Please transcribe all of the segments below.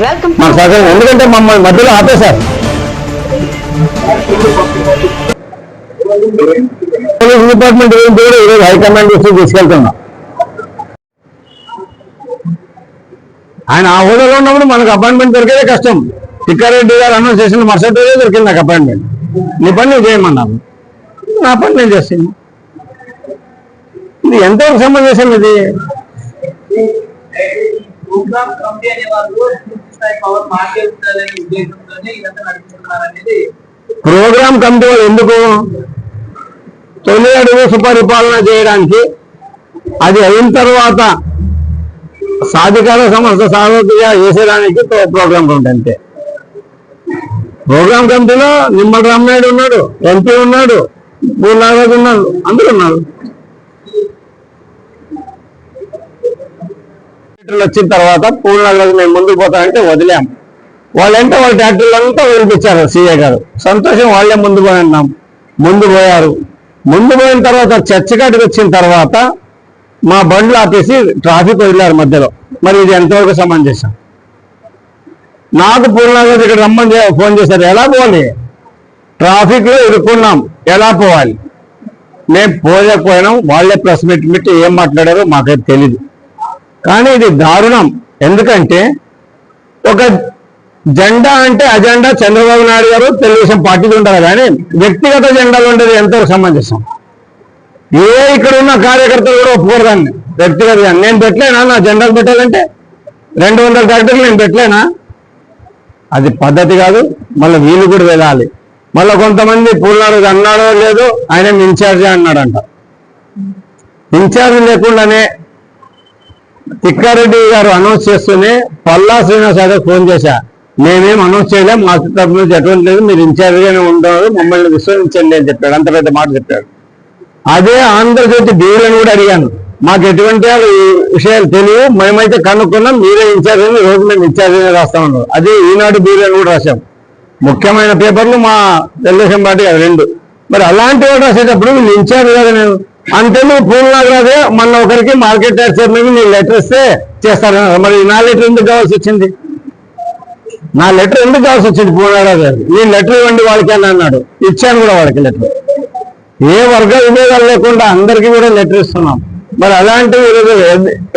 మాకు ఎందుకంటే మమ్మల్ని మధ్యలో ఆపేశారు. పోలీస్ డిపార్ట్మెంట్ గురించి కూడా ఈరోజు హైకమాండ్ దృష్టికి తీసుకెళ్తున్నాం. ఆయన ఆ హోదాలో ఉన్నప్పుడు మనకు అపాయింట్మెంట్ దొరికేదే కష్టం. తిక్కారెడ్డి గారు అనౌన్స్ చేసిన మరుసటి రోజే దొరికింది నాకు అపాయింట్మెంట్. నీ పని నువ్వు చేయమన్నాను నా పని నేను చేస్తాను. ఇది ఎంతవరకు ఇది? ప్రోగ్రామ్ కంపెనీ అనే వాళ్ళు స్థాయి పవర్ మాకే ఉద్దేశంతోనే ఇదంతా నడుపుతున్నారు అనేది ప్రోగ్రామ్ కమిటీ వాళ్ళు ఎందుకు? తొలి అడుగు సుపరిపాలన చేయడానికి. అది అయిన తర్వాత సాధికార సంస్థ సాధకుగా చేసేదానికి ప్రోగ్రామ్ కమిటీ అంతే. ప్రోగ్రామ్ కమిటీలో నిమ్మల రామనాయుడు ఉన్నాడు ఎంపీ ఉన్నాడు పూర్ణారాజు ఉన్నాడు అందరు ఉన్నారు. ట్రాక్టర్లు వచ్చిన తర్వాత పూర్ణాలకు మేము ముందుకు పోతామంటే వదిలాం. వాళ్ళంటే వాళ్ళ ట్రాక్టర్లంతా వినిపించారు సీఏ గారు. సంతోషం వాళ్ళే ముందు పోయి అన్నాం. ముందు పోయారు. ముందు పోయిన తర్వాత చర్చగాటికి వచ్చిన తర్వాత మా బండ్లు ఆపేసి ట్రాఫిక్ వదిలారు మధ్యలో. మరి ఇది ఎంతవరకు సమంజసం? నాకు పూర్ణాగర్ ఇక్కడ రమ్మని ఫోన్ చేశారు. ఎలా పోవాలి? ట్రాఫిక్లో ఇరుక్కున్నాం. ఎలా పోవాలి? మేము పోలేకపోయినాం. వాళ్ళే ప్రెస్ మీట్ పెట్టి ఏం మాట్లాడారో మాకైతే తెలియదు కానీ ఇది దారుణం. ఎందుకంటే ఒక జెండా అంటే అజెండా చంద్రబాబు నాయుడు గారు తెలుగుదేశం పార్టీలు ఉంటారు కానీ వ్యక్తిగత జెండాలు ఉండేది ఎంతవరకు సమంజసం? ఏ ఇక్కడ ఉన్న కార్యకర్తలు కూడా ఒప్పుకోరు దాన్ని. వ్యక్తిగత నేను పెట్టలేనా? నా జెండాలు పెట్టాలంటే రెండు వందల ట్రాక్టర్లు నేను పెట్టలేనా? అది పద్ధతి కాదు. మళ్ళీ వీళ్ళు కూడా వెళ్ళాలి. మళ్ళీ కొంతమంది పూర్ణారు అన్నాడో లేదో ఆయన ఇన్ఛార్జే అన్నాడంట. ఇన్ఛార్జ్ లేకుండానే తిక్కారెడ్డి గారు అనౌన్స్ చేస్తూనే పల్లా శ్రీనివాస్ యాదవ్ ఫోన్ చేశా. మేమేం అనౌన్స్ చేయలేం మా తరపు నుంచి ఎటువంటి లేదు మీరు ఇన్ఛార్జ్గానే ఉంటారు మమ్మల్ని విశ్వసించండి అని చెప్పాడు. అంత పెద్ద మాట చెప్పాడు. అదే ఆంధ్రజ్యోతి బీరులను కూడా అడిగాను. మాకు ఎటువంటి విషయాలు తెలియవు మేమైతే కనుక్కున్నాం మీరే ఇన్ఛార్జ్ అని రోజు మేము ఇన్ఛార్జ్ అని రాస్తా ఉన్నాం. అది ఈనాడు బీరులను కూడా రాశాం. ముఖ్యమైన పేపర్లు మా తెలుగుదేశం పార్టీ రెండు. మరి అలాంటి వాడు రాసేటప్పుడు వీళ్ళు ఇన్ఛార్జ్ కదా నేను. అంతే నువ్వు పూల్ నాగరాజే మొన్న ఒకరికి మార్కెట్ ట్యాక్స్ చైర్మన్ నీ లెటర్ ఇస్తే చేస్తాను మరి నా లెటర్ ఎందుకు కావాల్సి వచ్చింది? నా లెటర్ ఎందుకు కావాల్సి వచ్చింది? పూర్ణారాజు గారు నేను లెటర్ ఇవ్వండి వాళ్ళకి అని అన్నాడు. ఇచ్చాను కూడా వాళ్ళకి లెటర్ ఏ వర్గ విభేదాలు లేకుండా అందరికీ కూడా లెటర్ ఇస్తున్నాం. మరి అలాంటివి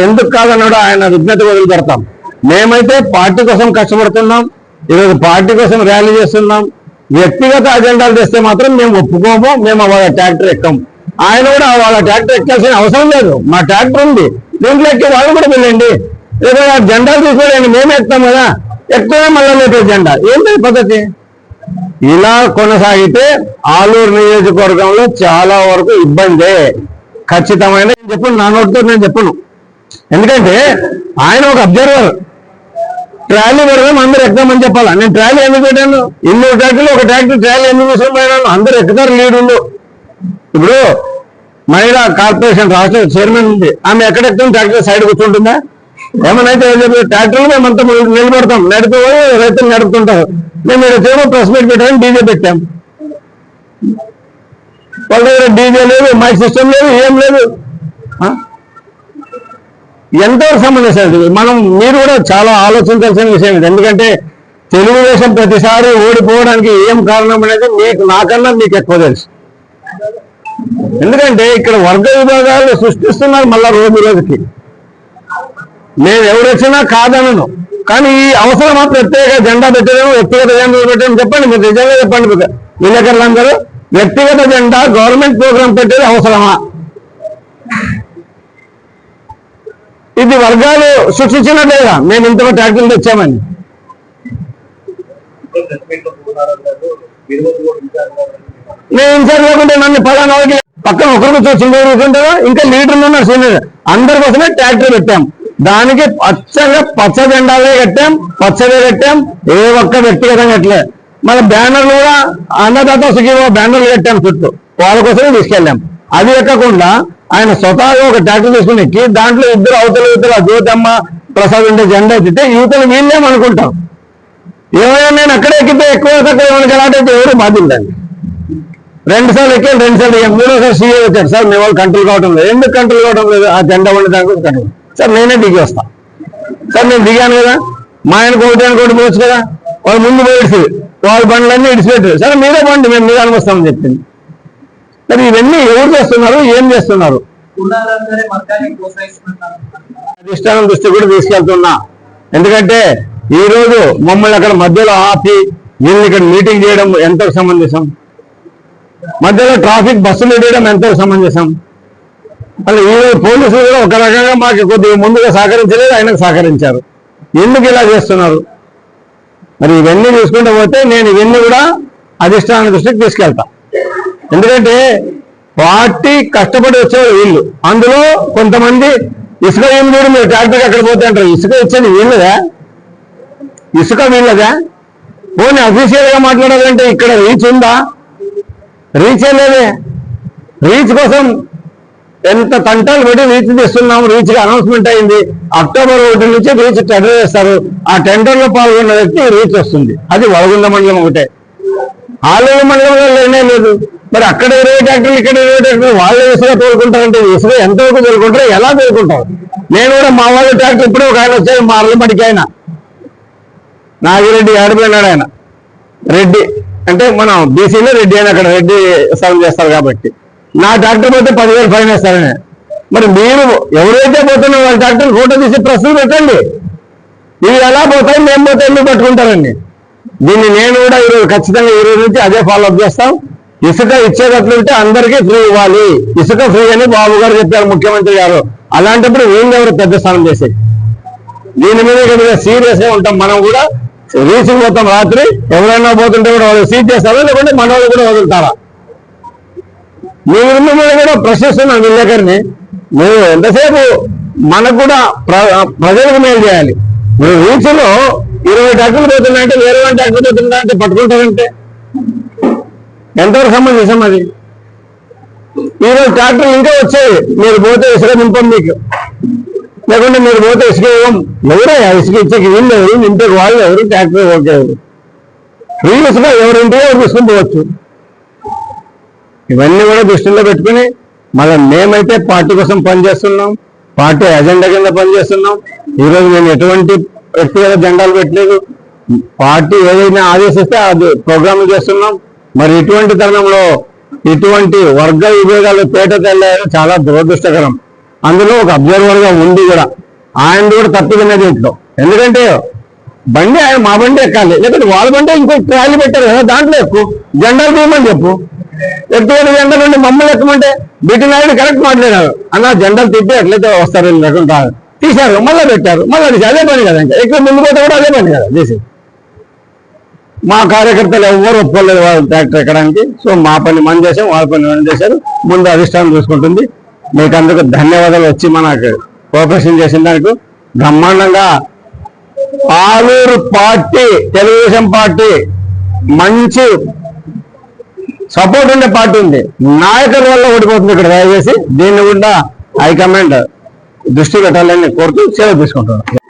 ఎందుకు కాదన్నాడు ఆయన విజ్ఞత వదిలిపెడతాం మేమైతే పార్టీ కోసం కష్టపడుతున్నాం. ఈరోజు పార్టీ కోసం ర్యాలీ చేస్తున్నాం. వ్యక్తిగత అజెండాలు తెస్తే మాత్రం మేము ఒప్పుకోము మేము ట్రాక్టర్ ఎక్కం. ఆయన కూడా వాళ్ళ ట్రాక్టర్ ఎక్కాల్సిన అవసరం లేదు. మా ట్రాక్టర్ ఉంది. దీంట్లో ఎక్కి వాళ్ళు కూడా వెళ్ళండి. లేదా ఆ జెండాలు తీసుకోలేండి మేమే ఎక్కుతాం కదా. ఎక్కువే మళ్ళీ లేదు జెండా. ఏంటి పద్ధతి? ఇలా కొనసాగితే ఆలూరు నియోజకవర్గంలో చాలా వరకు ఇబ్బందే. ఖచ్చితమైన నేను చెప్పను నా నోటితో నేను చెప్పను. ఎందుకంటే ఆయన ఒక అబ్జర్వర్. ట్రాలీ పెడదాం అందరు ఎక్కుదామని చెప్పాలా? నేను ట్రాలీ ఎందుకు పెట్టాను? ఇన్ని ట్రాక్టర్లు ఒక ట్రాక్టర్ ట్రాలీ ఎందుకు తీసుకుపోయినాను అందరు ఎక్కుతారు లీడుండు. ఇప్పుడు మహిళా కార్పొరేషన్ రాష్ట్ర చైర్మన్ ఉంది. ఆమె ఎక్కడెక్కడ ట్రాక్టర్ సైడ్ కూర్చుంటుందా? ఏమనైతే ట్రాక్టర్లు మేమంతా నిలబడతాం. నడిపోయి రైతులు నడుపుతుంటారు. మేము ఇక్కడ చేమో ప్రెస్ మీట్ పెట్టాము డీజే పెట్టాం. వాళ్ళ దగ్గర డీజే లేదు మైక్ సిస్టమ్ లేదు ఏం లేదు. ఎంతవరకు సంబంధించిన మనం మీరు కూడా చాలా ఆలోచించాల్సిన విషయం ఇది. ఎందుకంటే తెలుగుదేశం ప్రతిసారి ఓడిపోవడానికి ఏం కారణం అనేది మీకు నాకన్నా మీకు ఎక్కువ తెలుసు. ఎందుకంటే ఇక్కడ వర్గ విభాగాలు సృష్టిస్తున్నారు మళ్ళా రోజు రోజుకి. నేను ఎవరొచ్చినా కాదనను. కానీ ఈ అవసరమా ప్రత్యేక జెండా పెట్టడం వ్యక్తిగత జెండా పెట్టడం చెప్పండి మీరు నిజంగా చెప్పండి మీరు విలేకరులందరూ వ్యక్తిగత జెండా గవర్నమెంట్ ప్రోగ్రాం పెట్టేది అవసరమా? ఇది వర్గాలు సృష్టించినట్లేదా మేము ఇంతలో ట్యాక్టర్లు తెచ్చామని మీరు నేను ఇన్ఛార్జ్ లేకుంటే నన్ను పలానా వాళ్ళకి పక్కన ఒకరు కూర్చొని సింగర్ కూర్చుంటారా ఇంకా లీడర్లు ఉన్నారు సీనియర్. అందరి కోసమే ట్రాక్టర్ పెట్టాం. దానికి పచ్చగా పచ్చజెండాలే కట్టాం పచ్చగా కట్టాం. ఏ ఒక్క వ్యక్తిగతంగా కట్టలే మన బ్యానర్లు కూడా అన్నదాత సుఖీవో బ్యానర్లు కట్టాం చుట్టూ. వాళ్ళ కోసమే తీసుకెళ్ళాం. అది ఎక్కకుండా ఆయన స్వతహాగా ఒక ట్రాక్టర్ తీసుకుని ఎక్కి దాంట్లో ఇద్దరు అవతల ఇద్దరు జ్యోతమ్మ ప్రసాద్ ఉండే జెండా ఎత్తితే యువతలు వీళ్ళేమనుకుంటాం ఏమైనా నేను అక్కడే ఎక్కితే ఎక్కువ తక్కువ ఏమైనా గలాటైతే ఎవరు బాధ్యతండి రెండు సార్లు ఎక్కాను రెండు సార్లు ఎక్కాను మూడోసారి సీఏ వచ్చారు సార్ మేము వాళ్ళు కంట్రోల్ కావడం లేదు. ఎందుకు కంట్రోల్ కావడం లేదు? ఆ జెండా ఉండే దానికి కంట్రోల్ సార్ నేనే దిగి వస్తా. సార్ నేను దిగాను కదా? మా ఆయన ఒకటి అనుకోటి పోవచ్చు కదా? వాళ్ళు ముందు పోయిడ్చి వాళ్ళ బండ్లన్నీ ఇడిచిపెట్టారు సరే మీరే బండి మేము మీద అనుకొస్తామని చెప్పింది. మరి ఇవన్నీ ఎవరు చేస్తున్నారు? ఏం చేస్తున్నారు? అధిష్టానం దృష్టి కూడా తీసుకెళ్తున్నా. ఎందుకంటే ఈ రోజు మమ్మల్ని అక్కడ మధ్యలో ఆపి వీళ్ళు ఇక్కడ మీటింగ్ చేయడం ఎంతో సంబంధించాం మధ్యలో ట్రాఫిక్ బస్సులు వేయడం ఎంతో సమంజసం. అసలు ఈ పోలీసులు కూడా ఒక రకంగా మాకు కొద్దిగా ముందుగా సహకరించలేదు ఆయనకు సహకరించారు. ఎందుకు ఇలా చేస్తున్నారు? మరి ఇవన్నీ చూసుకుంటూ పోతే నేను ఇవన్నీ కూడా అధిష్టాన దృష్టికి తీసుకెళ్తా. ఎందుకంటే పార్టీ కష్టపడి వచ్చేవారు వీళ్ళు. అందులో కొంతమంది ఇసుక ఏం చూడు మీరు ట్రాక్టర్కి అక్కడ పోతే అంటారు. ఇసుక ఇచ్చేది వీళ్ళదా. ఇసుక వీళ్ళదా. పోనీ అఫీషియల్గా మాట్లాడాలంటే ఇక్కడ రీచ్ ఉందా? రీచ్ లేదే. రీచ్ కోసం ఎంత తంటాలు పెట్టి రీచ్ తెస్తున్నాము రీచ్ అనౌన్స్మెంట్ అయింది. అక్టోబర్ ఒకటి నుంచి రీచ్ టెండర్ చేస్తారు. ఆ టెండర్లో పాల్గొన్న వ్యక్తి రీచ్ వస్తుంది. అది వలగుంద మండలం ఒకటే. ఆలయ మండలంలో లేనే లేదు. మరి అక్కడ ఇరవై ట్రాక్టర్లు ఇక్కడ ఇరవై ట్రాక్టర్లు వాళ్ళు ఇసుక తోలుకుంటారంటే ఇసుక ఎంతవరకు తోలుకుంటారో ఎలా తోలుకుంటారు? నేను కూడా మా వాళ్ళ ట్రాక్టర్ ఇప్పుడే ఒక ఆయన వచ్చాడు మా అల్లమడికి ఆయన. నాగిరెడ్డి ఆడిపోయినాడు ఆయన. రెడ్డి. అంటే మనం బీసీలో రెడ్డి అని అక్కడ రెడ్డి స్థలం చేస్తారు కాబట్టి. నా ట్రాక్టర్ పోతే పదివేలు ఫైన్ వేస్తారని. మరి మీరు ఎవరైతే పోతున్నా వాళ్ళ ట్రాక్టర్ ఫోటో తీసి ప్రశ్నలు పెట్టండి. ఇవి ఎలా పోతాయి మేము పోతే ఎందుకు పట్టుకుంటారండి? దీన్ని నేను కూడా ఈరోజు ఖచ్చితంగా ఈ రోజు నుంచి అదే ఫాలోఅప్ చేస్తాం. ఇసుక ఇచ్చేటట్లుంటే అందరికీ ఫ్రీ ఇవ్వాలి. ఇసుక ఫ్రీ అని బాబు గారు చెప్పారు ముఖ్యమంత్రి గారు. అలాంటప్పుడు వీళ్ళెవరు పెద్ద స్థానం చేసేది? దీని మీద సీరియస్గా ఉంటాం. మనం కూడా రీచింగ్ పోతాం రాత్రి ఎవరైనా పోతుంటే కూడా వాళ్ళు సీట్ చేస్తారా? లేకుంటే మన వాళ్ళు కూడా వదులుతారా? మీరు మీద కూడా ప్రశ్నిస్తున్నాం విలేకరిని మీరు ఎంతసేపు మనకు కూడా ప్ర- ప్రజలకు మేలు చేయాలి. మీరు రీచ్లో ఇరవై ట్యాక్టర్లు పోతున్నాయంటే వేరే వన్ ట్యాక్టర్ పోతుందా పట్టుకుంటారంటే? ఎంతవరకు సంబంధించాం అది? ఈరోజు ట్రాక్టర్ ఇంకా వచ్చాయి. మీరు పోతే ఇసుక నింపం మీకు. లేకుంటే మీరు పోతే ఇసుక ఇవ్వం. ఎవరే? ఇసుక ఇచ్చేకి వీళ్ళు ఎవరు? ఇంటికి వాళ్ళు ఎవరు? ట్రాక్టర్ ఓకే ఎవరు? ఫ్రీ ఇసుక ఎవరింటికి ఎవరు తీసుకుని పోవచ్చు. ఇవన్నీ కూడా దృష్టిలో పెట్టుకుని మళ్ళీ మేమైతే పార్టీ కోసం పనిచేస్తున్నాం. పార్టీ అజెండా కింద పనిచేస్తున్నాం. ఈరోజు మేము ఎటువంటి వ్యక్తిగత జెండాలు పెట్టలేదు. పార్టీ ఏదైనా ఆదేశిస్తే అది ప్రోగ్రామ్ చేస్తున్నాం. మరి ఇటువంటి తరుణంలో ఇటువంటి వర్గ విభేదాలు పేట తెల్లాయడం చాలా దురదృష్టకరం. అందులో ఒక అబ్జర్వర్గా ఉండి కూడా ఆయన కూడా తప్పిదనే దీంట్లో ఎందుకంటే బండి ఆయన మా బండి ఎక్కాలి. లేకపోతే వాళ్ళ బండి ఇంకో ట్రాలీ పెట్టారు కదా దాంట్లో ఎక్కువ. జెండాలు తీయమని చెప్పు. వ్యక్తిగత జెండా నుండి మమ్మల్ని ఎక్కమంటే బిటి నాయుడు కరెక్ట్ మాట్లాడారు. అన్న జెండాలు తిప్పి ఎట్లయితే వస్తారు వీళ్ళు లేకుండా తీశారు మళ్ళీ పెట్టారు. మళ్ళీ అదే పని కదా ఇంకా. ఇక్కడ ముందు పోతే కూడా అదే పని కదా చేసి మా కార్యకర్తలు ఎవ్వరు ఒప్పుకోలేదు వాళ్ళు ట్రాక్టర్ ఎక్కడానికి. సో మా పని మనం చేసాం వాళ్ళ పని మనం చేశారు. ముందు అధిష్టానం చూసుకుంటుంది. మీకు అందుకు ధన్యవాదాలు వచ్చి మనకు కోఆపరేషన్ చేసిన దానికి బ్రహ్మాండంగా ఆలూరు పార్టీ తెలుగుదేశం పార్టీ మంచి సపోర్ట్ ఉండే పార్టీ ఉంది. నాయకుల వల్ల ఓడిపోతుంది ఇక్కడ దయచేసి. దీన్ని కూడా హైకమాండ్ దృష్టి పెట్టాలని కోరుతూ సేవ తీసుకుంటున్నాను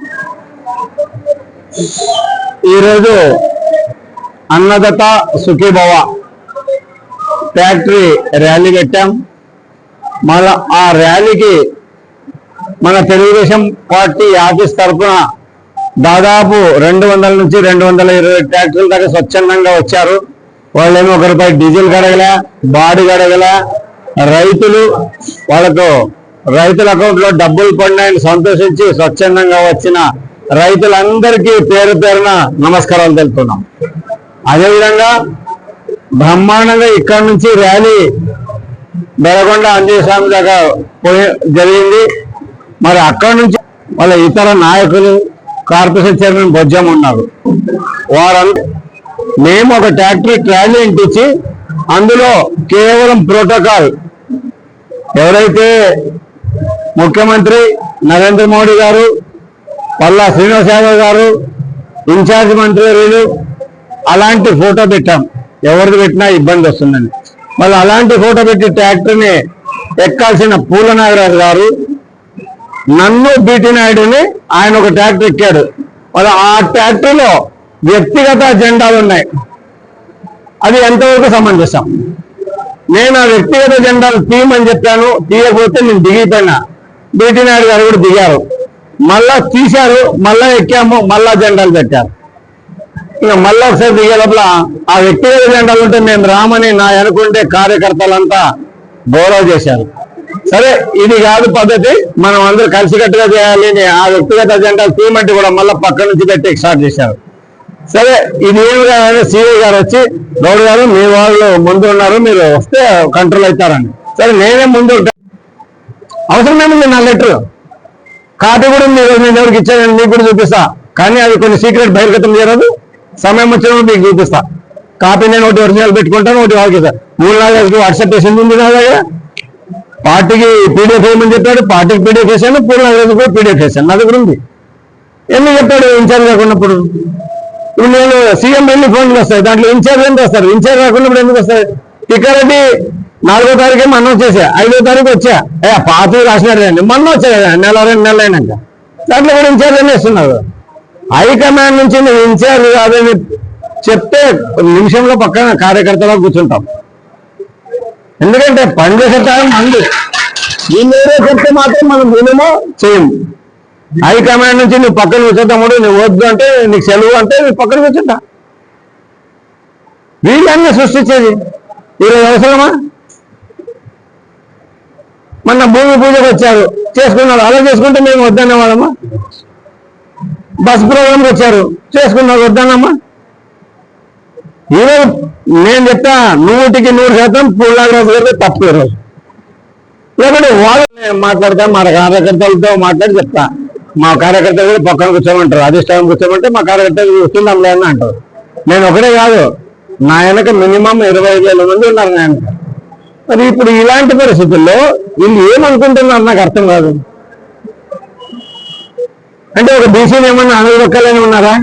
ఈరోజు అన్నదత సుఖీభవ ఫ్యాక్టరీ ర్యాలీ పెట్టాం. మళ్ళా ఆ ర్యాలీకి మన తెలుగుదేశం పార్టీ ఆఫీస్ తరఫున దాదాపు రెండు వందల నుంచి రెండు వందల ఇరవై ట్రాక్టర్ల దాకా స్వచ్ఛందంగా వచ్చారు. వాళ్ళేమో ఒక డీజిల్ గడగల బాడీ గడగల రైతులు వాళ్ళకు రైతుల అకౌంట్లో డబ్బులు పడినాయని సంతోషించి స్వచ్ఛందంగా వచ్చిన రైతులందరికీ పేరు పేరున నమస్కారాలు తెలుపుతున్నాం. అదేవిధంగా బ్రహ్మాండంగా ఇక్కడ నుంచి ర్యాలీ బెరగొండ అంజయస్వామి దాకా పోయి జరిగింది. మరి అక్కడి నుంచి వాళ్ళ ఇతర నాయకులు కార్పొరేషన్ చైర్మన్ బొజ్జం ఉన్నారు. వారంతా మేము ఒక ట్రాక్టరీ ట్రాలీ ఇంటించి అందులో కేవలం ప్రోటోకాల్ ఎవరైతే ముఖ్యమంత్రి నరేంద్ర మోడీ గారు పల్లా శ్రీనివాస్ యాదవ్ గారు ఇన్ఛార్జ్ మంత్రి అలాంటి ఫోటో పెట్టాం. ఎవరిది పెట్టినా ఇబ్బంది వస్తుందని. మళ్ళీ అలాంటి ఫోటో పెట్టి ట్రాక్టర్ని ఎక్కాల్సిన పూల నాగరాజు గారు నన్ను బీటీ నాయుడుని ఆయన ఒక ట్రాక్టర్ ఎక్కాడు. మరి ఆ ట్రాక్టర్లో వ్యక్తిగత జెండాలు ఉన్నాయి. అది ఎంతవరకు సమంజసం? నేను ఆ వ్యక్తిగత జెండాలు తీయమని చెప్పాను. తీయకపోతే నేను దిగిపోయినా. బీటీ నాయుడు గారు కూడా దిగారు. మళ్ళా తీశారు మళ్ళా ఎక్కాము మళ్ళా జెండాలు పెట్టారు. ఇక మళ్ళీ ఒకసారి దిగే ఆ వ్యక్తిగత జెండాలు ఉంటే మేము రామని నా అనుకుంటే కార్యకర్తలంతా గౌరవ చేశారు. సరే ఇది కాదు పద్ధతి. మనం అందరూ కలిసికట్టుగా చేయాలి అని ఆ వ్యక్తిగత జెండాలు తీయమంటే కూడా మళ్ళీ పక్క నుంచి పెట్టి స్టార్ట్ చేశారు. సరే ఇది ఏమి కాదని సిఐ గారు వచ్చి గౌడ్ గారు మీ వాళ్ళు ముందు ఉన్నారు మీరు వస్తే కంట్రోల్ అవుతారని. సరే నేనే ముందు ఉంటా. అవసరం నా లెటర్? కాపీ కూడా మీరు నేను ఎవరికి ఇచ్చానని మీకు కూడా చూపిస్తా. కానీ అది కొన్ని సీక్రెట్ బహిర్గతం చేయరాదు. సమయం వచ్చినప్పుడు మీకు చూపిస్తా. కాపీ నేను ఒకటి ఒరిజినల్ పెట్టుకుంటాను ఒకటి వాళ్ళకి సార్ మూడు నాలుగు వాట్సాప్ చేసింది ఉంది నా దగ్గర పార్టీకి పీడిఎఫ్ వేయమని చెప్పాడు పార్టీకి పీడిఎఫ్ వేసాను పూర్ణ నాలుగు కూడా పీడిఎఫ్ వేసాను. నా దగ్గర ఉంది. ఎన్ని చెప్పాడు ఇన్ఛార్జ్ కాకున్నప్పుడు ఇప్పుడు? నేను సీఎం ఎన్ని ఫోన్లు వస్తాయి? దాంట్లో ఇన్ఛార్జ్ ఎందుకు వస్తారు? ఇన్ఛార్జ్ రాకున్నప్పుడు ఎందుకు వస్తాయి? టిక్కారెడ్డి నాలుగో తారీఖు మొన్న వచ్చేసా? ఐదో తారీఖు వచ్చా? ఏ పాత రాసినారు మొన్న వచ్చా కదా నెల రెండు నెలలు అయినాక. దాంట్లో కూడా ఇన్ఛార్జ్ అని ఇస్తున్నారు హైకమాండ్ నుంచి నువ్వు ఇన్ఛార్జ్ కాదని చెప్తే నిమిషంలో పక్కన కార్యకర్తలో కూర్చుంటాం. ఎందుకంటే పనిచేసే టైం మంది దీని చెప్తే మాత్రం మనం వినమో చేయము హైకమాండ్ నుంచి నువ్వు పక్కన కూర్చోతాముడు నువ్వు వద్దు అంటే నీకు సెలవు అంటే నువ్వు పక్కన కూర్చుంటా. వీళ్ళన్నీ సృష్టించేది ఈరోజు అవసరమా? మొన్న భూమి పూజకు వచ్చారు. చేసుకున్నారు. అలా చేసుకుంటే మేము వద్దనే వాళ్ళమా బస్ ప్రోగ్రామ్కి వచ్చారు. చేసుకున్నారు వద్దానమ్మా ఈరోజు నేను చెప్తా నూటికి నూరు శాతం పూర్ణాగ్రహ గారు తప్పు ఈరోజు. లేకపోతే వాళ్ళు నేను మాట్లాడతా మా కార్యకర్తలతో మాట్లాడి చెప్తా. మా కార్యకర్తలు కూడా పక్కన కూర్చోమంటారు అధిష్టానం కూర్చోమంటే మా కార్యకర్తలు కూర్చుందాం లేదని అంటారు. నేను ఒకటే కాదు నా వెనక మినిమం ఇరవై ఐదు వేల మంది ఉన్నారు నా వెనక. మరి ఇప్పుడు ఇలాంటి పరిస్థితుల్లో వీళ్ళు ఏమనుకుంటున్నారు నాకు అర్థం కాదు. అంటే ఒక బీసీని ఏమన్నా అనుదొక్కలేని ఉన్నారా?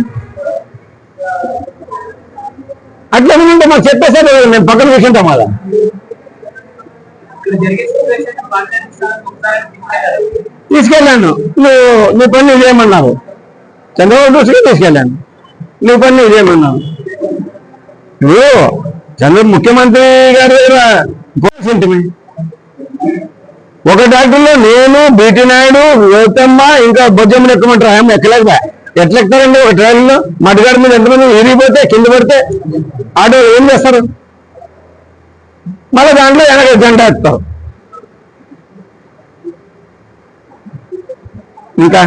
అట్లా ఉంటే మాకు చెప్పేసారు కదా, మేము పక్కన కూర్చుంటాం అలా. తీసుకెళ్ళాను. నువ్వు నీ పని నువ్వు చేయమన్నారు చంద్రబాబు దృష్టికి తీసుకెళ్ళాను. నీ పని నువ్వు చేయమన్నావు. ఇప్పుడు చంద్ర ముఖ్యమంత్రి గారి దగ్గర పోల్సింటిమి ఒక డాక్టర్లో నేను బీటీ నాయుడు గౌతమ్మ ఇంకా బొజ్జమ్మని ఎక్కమంటారు ఆయన ఎక్కలేక ఎట్లా ఎక్కుతారండి ఒక ట్రైన్లో మడిగాడి మీద ఎంతమంది విరిగిపోతే కింద పడితే ఆటో ఏం చేస్తారు? మళ్ళీ దాంట్లో వెనక జెండా ఎక్కుతారు ఇంకా?